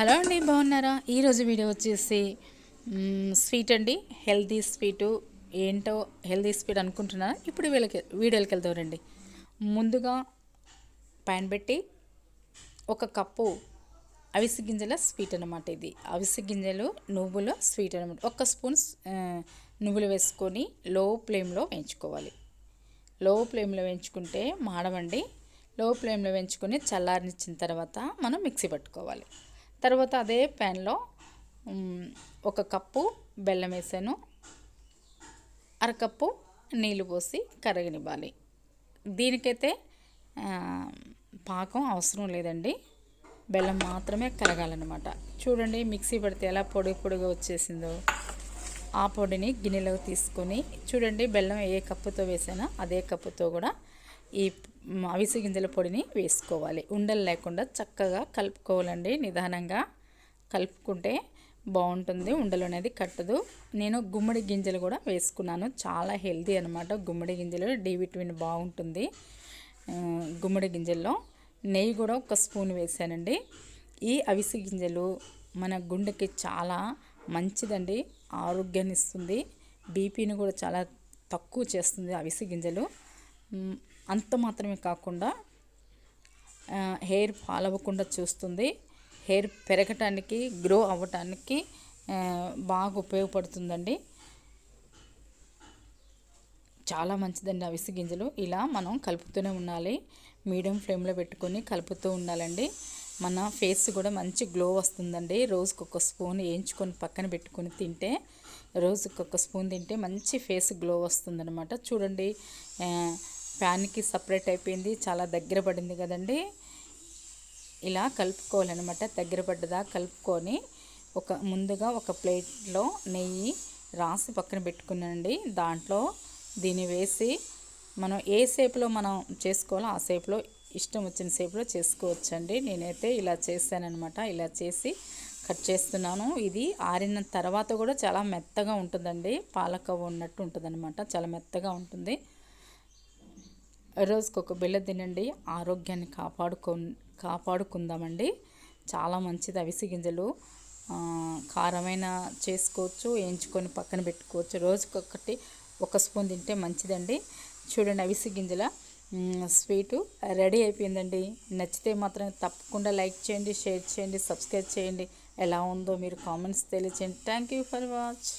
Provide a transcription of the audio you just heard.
Hello అండి బాగున్నారా? ఈరోజు వీడియో వచ్చేసి స్వీట్ అండి. Healthy sweet. ఏంటో హెల్తీ స్వీట్ అనుకుంటున్నారా? ఇప్పుడు వీళ్ళకి వీడియోకి వెళ్తారండి ముందుగా ప్యాన్ పెట్టి ఒక కప్పు అవిసె గింజల స్వీట్ అనమాట ఇది. అవిసె గింజలు నువ్వుల స్వీట్ అనమాట ఒక స్పూన్ నువ్వులు వేసుకొని లో ఫ్లేమ్లో వేయించుకోవాలి. లో ఫ్లేమ్లో వేయించుకుంటే మాడవండి లో ఫ్లేమ్లో వేయించుకొని చల్లారనిచ్చిన తర్వాత మనం మిక్సీ పట్టుకోవాలి. తర్వాత అదే ప్యాన్లో ఒక కప్పు బెల్లం వేసాను. అరకప్పు నీళ్ళు పోసి కరగనివ్వాలి. దీనికైతే పాకం అవసరం లేదండి. బెల్లం మాత్రమే కరగాలన్నమాట. చూడండి మిక్సీ పడితే ఎలా పొడి పొడిగా వచ్చేసిందో. ఆ పొడిని గిన్నెలోకి తీసుకొని చూడండి బెల్లం ఏ కప్పుతో వేసానో అదే కప్పుతో కూడా ఈ అవిసె గింజల పొడిని వేసుకోవాలి. ఉండలు లేకుండా చక్కగా కలుపుకోవాలండి. నిదానంగా కలుపుకుంటే బాగుంటుంది. ఉండలు అనేది కట్టదు. నేను గుమ్మడి గింజలు కూడా వేసుకున్నాను. చాలా హెల్తీ అనమాట గుమ్మడి గింజలు. డి విటమిన్ బాగుంటుంది. గుమ్మడి గింజల్లో నెయ్యి కూడా ఒక స్పూన్ వేసానండి. ఈ అవిసె గింజలు మన గుండెకి చాలా మంచిదండి. ఆరోగ్యాన్ని ఇస్తుంది. బీపీని కూడా చాలా తక్కువ చేస్తుంది అవిసె గింజలు. అంత మాత్రమే కాకుండా హెయిర్ ఫాల్ అవ్వకుండా చూస్తుంది. హెయిర్ పెరగటానికి గ్రో అవ్వటానికి బాగా ఉపయోగపడుతుందండి. చాలా మంచిదండి అవిసె గింజలు. ఇలా మనం కలుపుతూనే ఉండాలి. మీడియం ఫ్లేమ్లో పెట్టుకొని కలుపుతూ ఉండాలండి. మన ఫేస్ కూడా మంచి గ్లో వస్తుందండి. రోజుకు ఒక స్పూన్ వేయించుకొని పక్కన పెట్టుకొని తింటే రోజుకు ఒక స్పూన్ తింటే మంచి ఫేస్ గ్లో వస్తుందన్నమాట. చూడండి ప్యాన్కి సపరేట్ అయిపోయింది చాలా దగ్గర పడింది కదండి. ఇలా కలుపుకోవాలన్నమాట దగ్గర పడ్డదా కలుపుకొని ఒక ముందుగా ఒక ప్లేట్లో నెయ్యి రాసి పక్కన పెట్టుకున్నానండి. దాంట్లో దీన్ని వేసి మనం ఏ షేప్లో మనం చేసుకోవాలో ఆ షేప్లో ఇష్టం వచ్చిన షేప్లో చేసుకోవచ్చండి. నేనైతే ఇలా చేశానన్నమాట ఇలా చేసి కట్ చేస్తున్నాను. ఇది ఆరిన తర్వాత కూడా చాలా మెత్తగా ఉంటుందండి. పాలకవ్వ ఉన్నట్టు ఉంటుందన్నమాట చాలా మెత్తగా ఉంటుంది. రోజుకి ఒక బిళ్ళ తినండి ఆరోగ్యాన్ని కాపాడుకో కాపాడుకుందామండి. చాలా మంచిది అవిసె గింజలు. కారమైన చేసుకోవచ్చు వేయించుకొని పక్కన పెట్టుకోవచ్చు. రోజుకొకటి ఒక స్పూన్ తింటే మంచిదండి. చూడండి అవిసె గింజల స్వీటు రెడీ అయిపోయిందండి. నచ్చితే మాత్రం తప్పకుండా లైక్ చేయండి షేర్ చేయండి సబ్స్క్రైబ్ చేయండి. ఎలా ఉందో మీరు కామెంట్స్ తెలియచేయండి. Thank you for watch.